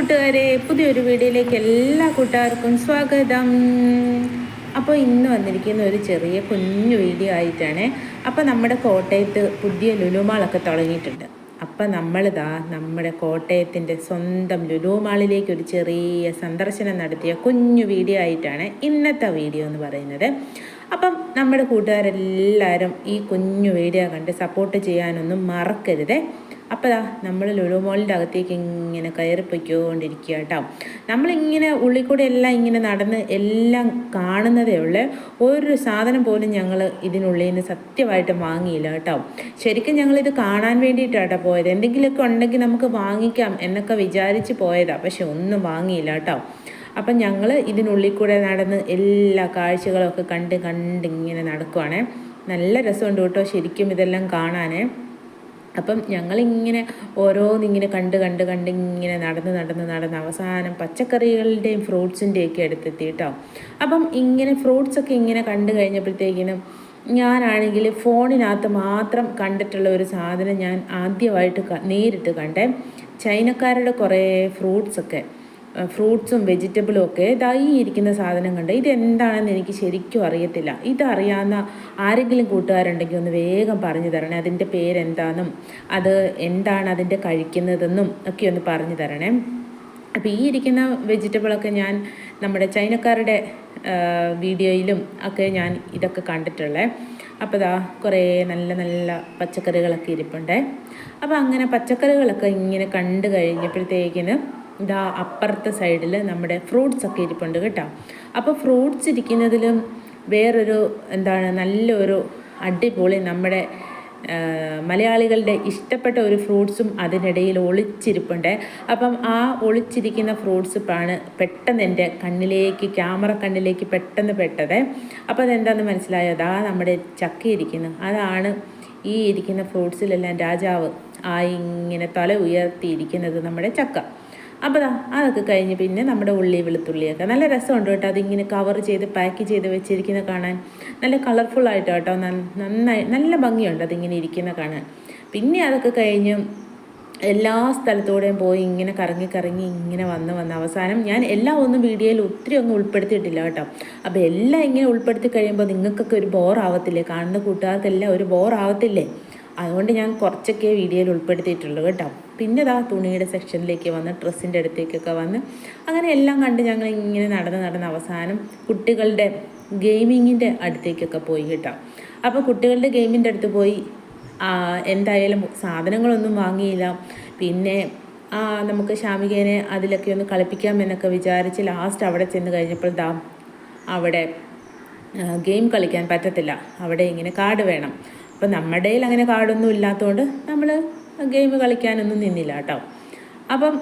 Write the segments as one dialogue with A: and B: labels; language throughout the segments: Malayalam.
A: വീഡിയോയിലേക്ക് എല്ലാ കൂട്ടുകാർക്കും സ്വാഗതം. അപ്പോൾ ഇന്ന് വന്നിരിക്കുന്ന ഒരു ചെറിയ കുഞ്ഞു വീഡിയോ ആയിട്ടാണ്. അപ്പോൾ നമ്മുടെ കോട്ടയത്ത് പുതിയ ലുലുമാളൊക്കെ തുടങ്ങിയിട്ടുണ്ട്. അപ്പം നമ്മളിതാ നമ്മുടെ കോട്ടയത്തിന്റെ സ്വന്തം ലുലുമാളിലേക്ക് ഒരു ചെറിയ സന്ദർശനം നടത്തിയ കുഞ്ഞു വീഡിയോ ആയിട്ടാണ് ഇന്നത്തെ വീഡിയോ എന്ന് പറയുന്നത്. അപ്പം നമ്മുടെ കൂട്ടുകാരെല്ലാവരും ഈ കുഞ്ഞു വീഡിയോ കണ്ട് സപ്പോർട്ട് ചെയ്യാനൊന്നും മറക്കരുതേ. അപ്പോൾ നമ്മൾ ലുലുമോളിന്റെ അകത്തേക്ക് ഇങ്ങനെ കയറി പൊയ്ക്കൊണ്ടിരിക്കുക കേട്ടോ നമ്മളിങ്ങനെ ഉള്ളിൽ കൂടെ എല്ലാം ഇങ്ങനെ നടന്ന് എല്ലാം കാണുന്നതേ ഉള്ളേ. ഒരു സാധനം പോലും ഞങ്ങൾ ഇതിനുള്ളിൽ നിന്ന് സത്യമായിട്ട് വാങ്ങിയില്ല കേട്ടോ. ശരിക്കും ഞങ്ങളിത് കാണാൻ വേണ്ടിയിട്ടാട്ടോ പോയത്. എന്തെങ്കിലുമൊക്കെ ഉണ്ടെങ്കിൽ നമുക്ക് വാങ്ങിക്കാം എന്നൊക്കെ വിചാരിച്ച് പോയതാണ് പക്ഷെ ഒന്നും വാങ്ങിയില്ല കേട്ടോ. അപ്പം ഞങ്ങൾ ഇതിനുള്ളിൽ കൂടെ നടന്ന് എല്ലാ കാഴ്ചകളൊക്കെ കണ്ട് കണ്ട് ഇങ്ങനെ നടക്കുവാണേ. നല്ല രസമുണ്ട് കേട്ടോ ശരിക്കും ഇതെല്ലാം കാണാനേ. അപ്പം ഞങ്ങളിങ്ങനെ ഓരോന്നിങ്ങനെ കണ്ട് കണ്ട് കണ്ട് ഇങ്ങനെ നടന്ന് നടന്ന് നടന്ന് അവസാനം പച്ചക്കറികളുടെയും ഫ്രൂട്ട്സിന്റെയൊക്കെ അടുത്തെത്തി കേട്ടോ അപ്പം ഇങ്ങനെ ഫ്രൂട്ട്സൊക്കെ ഇങ്ങനെ കണ്ടു കഴിഞ്ഞപ്പോഴത്തേക്കിനും ഞാനാണെങ്കിൽ ഫോണിനകത്ത് മാത്രം കണ്ടിട്ടുള്ള ഒരു സാധനം ഞാൻ ആദ്യമായിട്ട് നേരിട്ട് കണ്ടേ. ചൈനക്കാരുടെ കുറേ ഫ്രൂട്ട്സൊക്കെ. ഫ്രൂട്ട്സും വെജിറ്റബിളും ഒക്കെ ഇതായി ഇരിക്കുന്ന സാധനം കണ്ട് ഇതെന്താണെന്ന് എനിക്ക് ശരിക്കും അറിയത്തില്ല. ഇതറിയാവുന്ന ആരെങ്കിലും കൂട്ടുകാരുണ്ടെങ്കിൽ ഒന്ന് വേഗം പറഞ്ഞു തരണേ. അതിന്റെ പേരെന്താണെന്നും അത് എന്താണ് അതിന്റെ കഴിക്കുന്നതെന്നും ഒക്കെ ഒന്ന് പറഞ്ഞു തരണേ. അപ്പോൾ ഈ ഇരിക്കുന്ന വെജിറ്റബിളൊക്കെ ഞാൻ നമ്മുടെ ചൈനക്കാരുടെ വീഡിയോയിലും ഒക്കെ ഞാൻ ഇതൊക്കെ കണ്ടിട്ടുള്ളത് അപ്പോൾ ഇതാ കുറേ നല്ല നല്ല പച്ചക്കറികളൊക്കെ ഇരിപ്പുണ്ടേ. അപ്പോൾ അങ്ങനെ പച്ചക്കറികളൊക്കെ ഇങ്ങനെ കണ്ടു കഴിഞ്ഞപ്പോഴത്തേക്കിന് ഇതാ അപ്പുറത്തെ സൈഡിൽ നമ്മുടെ ഫ്രൂട്ട്സ് ഒക്കെ ഇരിപ്പുണ്ട് കേട്ടോ. അപ്പോൾ ഫ്രൂട്ട്സ് ഇരിക്കുന്നതിലും വേറൊരു എന്താണ് നല്ലൊരു അടിപൊളി നമ്മുടെ മലയാളികളുടെ ഇഷ്ടപ്പെട്ട ഒരു ഫ്രൂട്ട്സും അതിനിടയിൽ ഒളിച്ചിരിപ്പുണ്ട്. അപ്പം ആ ഒളിച്ചിരിക്കുന്ന ഫ്രൂട്ട്സ് ആണ് പെട്ടെന്ന് എന്റെ കണ്ണിലേക്ക് ക്യാമറ കണ്ണിലേക്ക് പെട്ടെന്ന് പെട്ടത്. അപ്പോൾ അതെന്താണെന്ന് മനസ്സിലായോ? അതാ നമ്മുടെ ചക്ക ഇരിക്കുന്നു. അതാണ് ഈ ഇരിക്കുന്ന ഫ്രൂട്ട്സിലെല്ലാം രാജാവ് ആ ഇങ്ങനെ തല ഉയർത്തിയിരിക്കുന്നത് നമ്മുടെ ചക്ക. അപ്പോൾ അതൊക്കെ കഴിഞ്ഞ് പിന്നെ നമ്മുടെ ഉള്ളി വെളുത്തുള്ളിയൊക്കെ. നല്ല രസമുണ്ട് കേട്ടോ. അതിങ്ങനെ കവർ ചെയ്ത് പാക്ക് ചെയ്ത് വെച്ചിരിക്കുന്ന കാണാൻ. നല്ല കളർഫുള്ളായിട്ട് കേട്ടോ. നന്നായി നല്ല ഭംഗിയുണ്ട് അതിങ്ങനെ ഇരിക്കുന്ന കാണാൻ. പിന്നെ അതൊക്കെ കഴിഞ്ഞ് എല്ലാ സ്ഥലത്തൂടെയും പോയി ഇങ്ങനെ കറങ്ങി കറങ്ങി ഇങ്ങനെ വന്ന് വന്ന് അവസാനം ഞാൻ എല്ലാം ഒന്നും വീഡിയോയിൽ ഒത്തിരി ഒന്നും ഉൾപ്പെടുത്തിയിട്ടില്ല കേട്ടോ. അപ്പോൾ എല്ലാം ഇങ്ങനെ ഉൾപ്പെടുത്തി കഴിയുമ്പോൾ നിങ്ങൾക്കൊക്കെ ഒരു ബോർ ആവത്തില്ലേ? കാണുന്ന കൂട്ടുകാർക്കെല്ലാം ഒരു ബോർ ആവത്തില്ലേ? അതുകൊണ്ട് ഞാൻ കുറച്ചൊക്കെ വീഡിയോയിൽ ഉൾപ്പെടുത്തിയിട്ടുള്ളൂ കേട്ടോ. പിന്നെ ഇതാ തുണിയുടെ സെക്ഷനിലേക്ക് വന്ന് ഡ്രസ്സിന്റെ അടുത്തേക്കൊക്കെ വന്ന് അങ്ങനെ എല്ലാം കണ്ട് ഞങ്ങൾ ഇങ്ങനെ നടന്ന് നടന്ന് അവസാനം കുട്ടികളുടെ ഗെയിമിങ്ങിന്റെ അടുത്തേക്കൊക്കെ പോയി കേട്ടോ. അപ്പോൾ കുട്ടികളുടെ ഗെയിമിന്റെ അടുത്ത് പോയി എന്തായാലും സാധനങ്ങളൊന്നും വാങ്ങിയില്ല. പിന്നെ നമുക്ക് ഷാമികേനെ അതിലൊക്കെ ഒന്ന് കളിപ്പിക്കാം എന്നൊക്കെ വിചാരിച്ച് ലാസ്റ്റ് അവിടെ ചെന്ന് കഴിഞ്ഞപ്പോൾ ദാ അവിടെ ഗെയിം കളിക്കാൻ പറ്റത്തില്ല. അവിടെ ഇങ്ങനെ കാർഡ് വേണം. അപ്പോൾ നമ്മുടെ അങ്ങനെ കാർഡൊന്നും ഇല്ലാത്തതുകൊണ്ട് നമ്മൾ ഗെയിം കളിക്കാനൊന്നും നിന്നില്ല കേട്ടോ. അപ്പം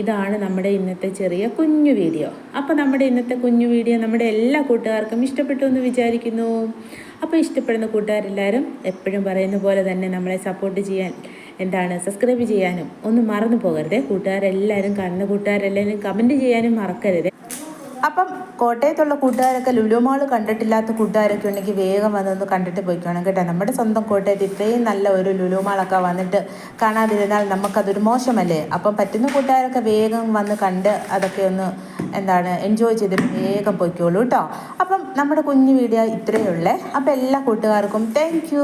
A: ഇതാണ് നമ്മുടെ ഇന്നത്തെ ചെറിയ കുഞ്ഞു വീഡിയോ. അപ്പോൾ നമ്മുടെ ഇന്നത്തെ കുഞ്ഞു വീഡിയോ നമ്മുടെ എല്ലാ കൂട്ടുകാർക്കും ഇഷ്ടപ്പെട്ടു എന്ന് വിചാരിക്കുന്നു. അപ്പോൾ ഇഷ്ടപ്പെടുന്ന കൂട്ടുകാരെല്ലാവരും എപ്പോഴും പറയുന്ന പോലെ തന്നെ നമ്മളെ സപ്പോർട്ട് ചെയ്യാൻ എന്താണ് സബ്സ്ക്രൈബ് ചെയ്യാനും ഒന്നും മറന്നു പോകരുത്. കൂട്ടുകാരെല്ലാവരും കാണുന്ന കൂട്ടുകാരെല്ലാവരും കമന്റ് ചെയ്യാനും മറക്കരുത്. അപ്പം കോട്ടയത്തുള്ള കൂട്ടുകാരൊക്കെ ലുലുമാൾ കണ്ടിട്ടില്ലാത്ത കൂട്ടുകാരൊക്കെ ഉണ്ടെങ്കിൽ വേഗം വന്നൊന്ന് കണ്ടിട്ട് പോയിക്കണം കേട്ടോ. നമ്മുടെ സ്വന്തം കോട്ടയത്ത് ഇത്രയും നല്ല ഒരു ലുലുമാളൊക്കെ വന്നിട്ട് കാണാതിരുന്നാൽ നമുക്കതൊരു മോശമല്ലേ? അപ്പം പറ്റുന്ന കൂട്ടുകാരൊക്കെ വേഗം വന്ന് കണ്ട് അതൊക്കെ ഒന്ന് എന്താണ് എൻജോയ് ചെയ്തിട്ട് വേഗം പോയിക്കോളൂ കേട്ടോ. അപ്പം നമ്മുടെ കുഞ്ഞു വീഡിയോ ഇത്രയേ ഉള്ളേ. അപ്പം എല്ലാ കൂട്ടുകാർക്കും താങ്ക്